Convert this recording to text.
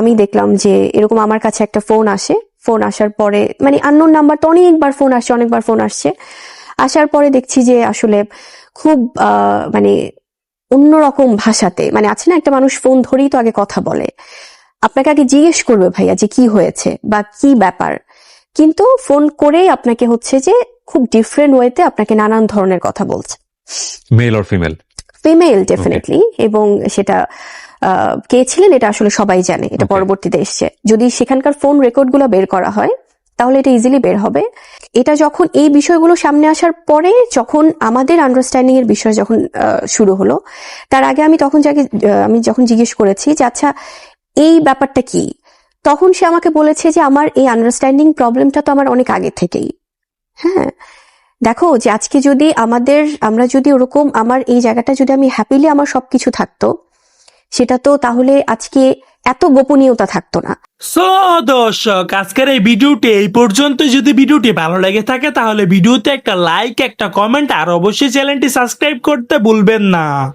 আমি দেখলাম যে এরকম আমার কাছে একটা ফোন আসে। ফোন আসার পরে মানে আননোন নাম্বার তো অনেকবার ফোন আসছে অনেকবার ফোন আসছে। আসার পরে দেখছি যে আসলে খুব মানে অন্যরকম ভাষাতে মানে আছে না একটা মানুষ ফোন ধরেই তো আগে কথা বলে। আপনাকে আগে জিজ্ঞেস করবে ভাইয়া যে কি হয়েছে বা কি ব্যাপার। কিন্তু ফোন করেই আপনাকে হচ্ছে যে খুব ডিফারেন্ট ওয়েতে আপনাকে নানান ধরনের কথা বলছে। Male or female female definitely এবং সেটা কে ছিলেন এটা আসলে সবাই জানে এটা. পরবর্তীতে এসছে। যদি সেখানকার ফোন রেকর্ডগুলো বের করা হয় তাহলে এটা ইজিলি বের হবে। এটা যখন এই বিষয়গুলো সামনে আসার পরে যখন আমাদের আন্ডারস্ট্যান্ডিং এর বিষয় যখন শুরু হলো তার আগে আমি তখন যাকে আমি যখন জিজ্ঞেস করেছি যে আচ্ছা এই ব্যাপারটা কি? তখন সে আমাকে বলেছে যে আমার এই আন্ডারস্ট্যান্ডিং প্রবলেমটা তো আমার অনেক আগে থেকেই। হ্যাঁ দেখো যে আজকে যদি আমাদের আমরা যদি ওরকম আমার এই জায়গাটা যদি আমি হ্যাপিলি আমার সবকিছু থাকতো সেটা তো তাহলে আজকে এত গোপনীয়তা থাকতো না। সো দর্শক, আজকের এই ভিডিওটি এই পর্যন্ত। যদি ভিডিওটি ভালো লেগে থাকে, তাহলে ভিডিওতে একটা লাইক একটা কমেন্ট আর অবশ্যই চ্যানেলটি সাবস্ক্রাইব করতে ভুলবেন না।